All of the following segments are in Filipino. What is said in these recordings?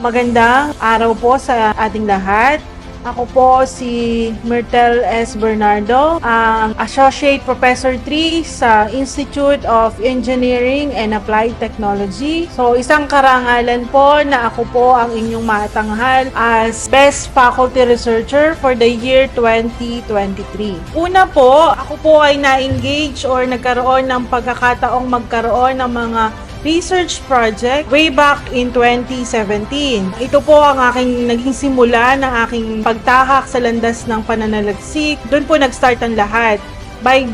Magandang araw po sa ating lahat. Ako po si Myrtle S. Bernardo, ang Associate Professor 3 sa Institute of Engineering and Applied Technology. So isang karangalan po na ako po ang inyong matanghal as Best Faculty Researcher for the year 2023. Una po, ako po ay na-engage or nagkaroon ng pagkakataong magkaroon ng mga research project way back in 2017. Ito po ang aking naging simula ng aking pagtahak sa landas ng pananalagsik. Doon po nag-start ang lahat. By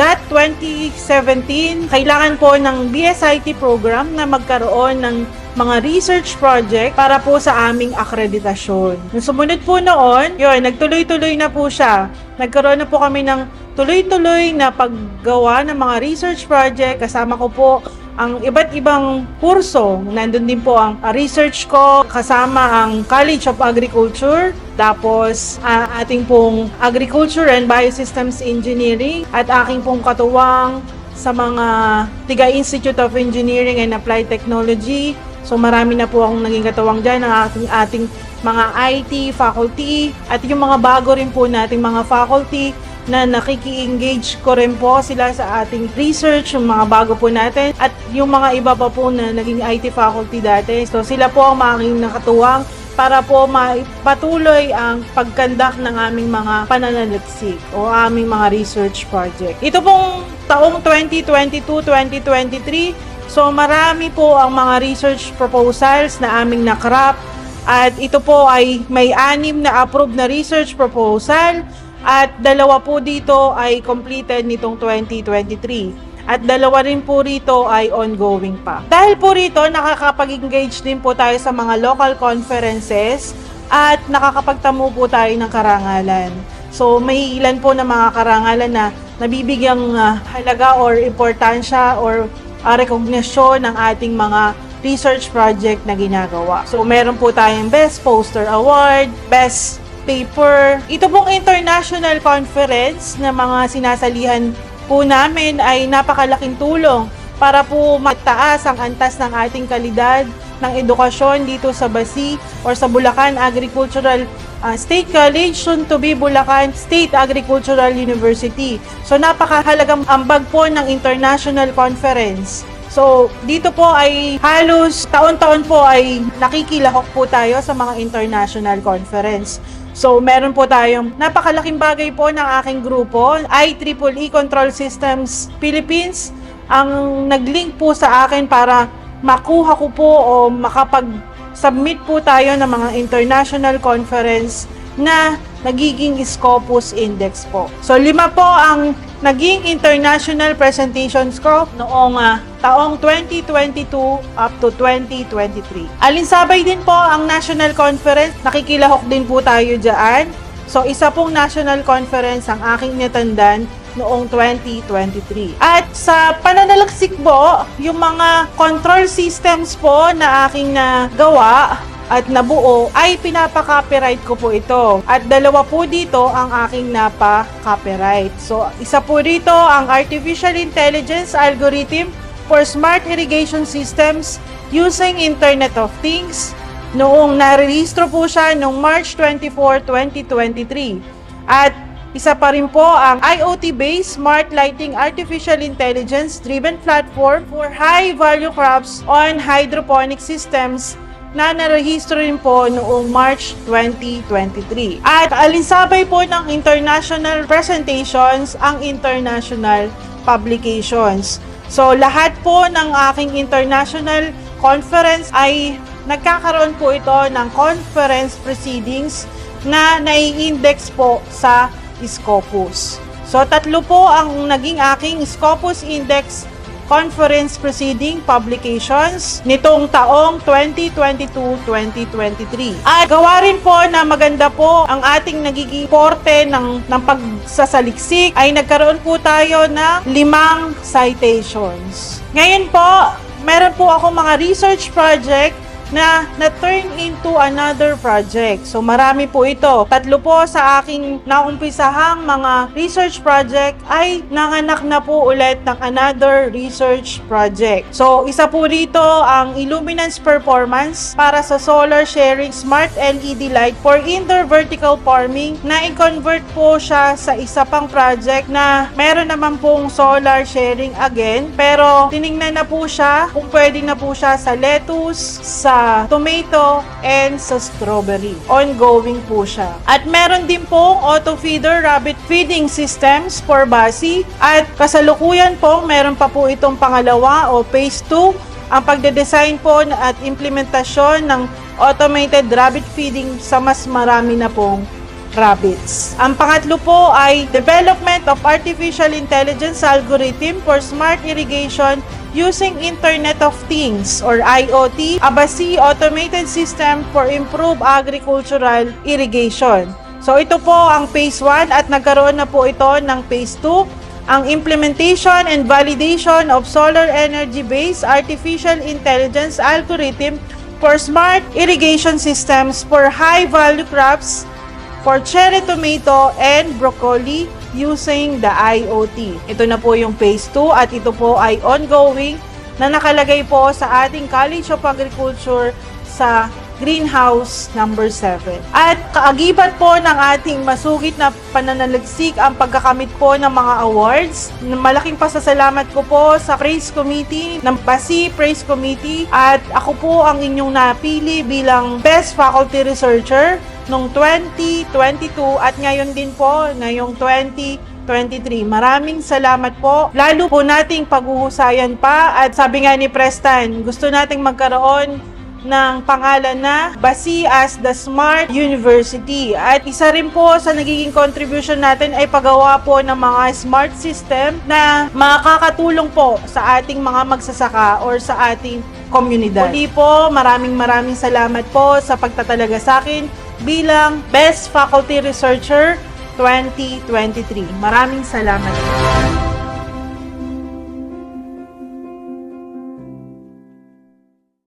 that 2017, kailangan po ng BSIT program na magkaroon ng mga research project para po sa aming akreditasyon. Nung sumunod po noon, yun, nagtuloy-tuloy na po siya. Nagkaroon na po kami ng tuloy-tuloy na paggawa ng mga research project. Kasama ko po ang iba't ibang kurso. Nandun din po ang uh, research ko kasama ang College of Agriculture, tapos uh, ating pong Agriculture and Biosystems Engineering at aking pong katuwang sa mga Tiga Institute of Engineering and Applied Technology. So marami na po akong naging katuwang dyan ng ating, ating mga IT faculty at yung mga bago rin po nating mga faculty na nakiki-engage ko rin po sila sa ating research, yung mga bago po natin, at yung mga iba pa po na naging IT faculty dati. So sila po ang making nakatuwang para po patuloy ang pagkandak ng aming mga pananaliksik o aming mga research project. Ito pong taong 2022-2023, so marami po ang mga research proposals na aming nakrap at ito po ay may anim na approved na research proposal at dalawa po dito ay completed nitong 2023. At dalawa rin po rito ay ongoing pa. Dahil po rito, nakakapag-engage din po tayo sa mga local conferences at nakakapagtamo po tayo ng karangalan. So may ilan po na mga karangalan na nabibigyang uh, halaga or importansya or uh, recognition ng ating mga research project na ginagawa. So meron po tayong Best Poster Award, Best paper. Ito pong international conference na mga sinasalihan po namin ay napakalaking tulong para po mataas ang antas ng ating kalidad ng edukasyon dito sa Basi or sa Bulacan Agricultural uh, State College, soon to be Bulacan State Agricultural University. So napakahalagang ambag po ng international conference. So, dito po ay halos taon-taon po ay nakikilahok po tayo sa mga international conference. So, meron po tayong napakalaking bagay po ng aking grupo, IEEE Control Systems Philippines, ang nag-link po sa akin para makuha ko po o makapag-submit po tayo ng mga international conference na nagiging Scopus Index po. So, lima po ang naging international presentations ko noong uh, taong 2022 up to 2023. Alinsabay din po ang national conference. Nakikilahok din po tayo dyan. So, isa pong national conference ang aking natandan noong 2023. At sa pananalaksik po, yung mga control systems po na aking nagawa, at nabuo ay pinapa-copyright ko po ito. At dalawa po dito ang aking napa-copyright. So, isa po dito ang Artificial Intelligence Algorithm for Smart Irrigation Systems using Internet of Things. Noong narehistro po siya noong March 24, 2023. At isa pa rin po ang IoT-based Smart Lighting Artificial Intelligence-driven platform for high-value crops on hydroponic systems na narehistro rin po noong March 2023. At alinsabay po ng international presentations ang international publications. So lahat po ng aking international conference ay nagkakaroon po ito ng conference proceedings na nai-index po sa Scopus. So tatlo po ang naging aking Scopus Index conference proceeding publications nitong taong 2022-2023. At gawa rin po na maganda po ang ating nagiging porte ng, ng pagsasaliksik ay nagkaroon po tayo ng limang citations. Ngayon po, meron po ako mga research project na na-turn into another project. So marami po ito. Tatlo po sa aking naumpisahang mga research project ay nanganak na po ulit ng another research project. So isa po rito ang Illuminance Performance para sa solar sharing smart LED light for indoor vertical farming na i-convert po siya sa isa pang project na meron naman pong solar sharing again pero tiningnan na po siya kung pwede na po siya sa lettuce, sa tomato, and sa strawberry. Ongoing po siya. At meron din pong auto feeder rabbit feeding systems for basi at kasalukuyan po meron pa po itong pangalawa o phase 2 ang pagde-design po at implementasyon ng automated rabbit feeding sa mas marami na pong rabbits. Ang pangatlo po ay development of artificial intelligence algorithm for smart irrigation using Internet of Things or IoT, Abasi automated system for improved agricultural irrigation. So ito po ang phase 1 at nagkaroon na po ito ng phase 2 ang implementation and validation of solar energy-based artificial intelligence algorithm for smart irrigation systems for high-value crops for cherry tomato and broccoli using the IoT. Ito na po yung phase 2 at ito po ay ongoing na nakalagay po sa ating College of Agriculture sa Greenhouse number 7. At kaagibat po ng ating masugit na pananaliksik ang pagkakamit po ng mga awards. Malaking pasasalamat ko po sa Praise Committee ng PASI Praise Committee at ako po ang inyong napili bilang Best Faculty Researcher noong 2022 at ngayon din po, ngayong 2023. Maraming salamat po. Lalo po nating paghuhusayan pa at sabi nga ni Preston, gusto nating magkaroon ng pangalan na Basi as the Smart University. At isa rin po sa nagiging contribution natin ay paggawa po ng mga smart system na makakatulong po sa ating mga magsasaka or sa ating komunidad. Muli po, maraming maraming salamat po sa pagtatalaga sa akin bilang Best Faculty Researcher 2023. Maraming salamat po.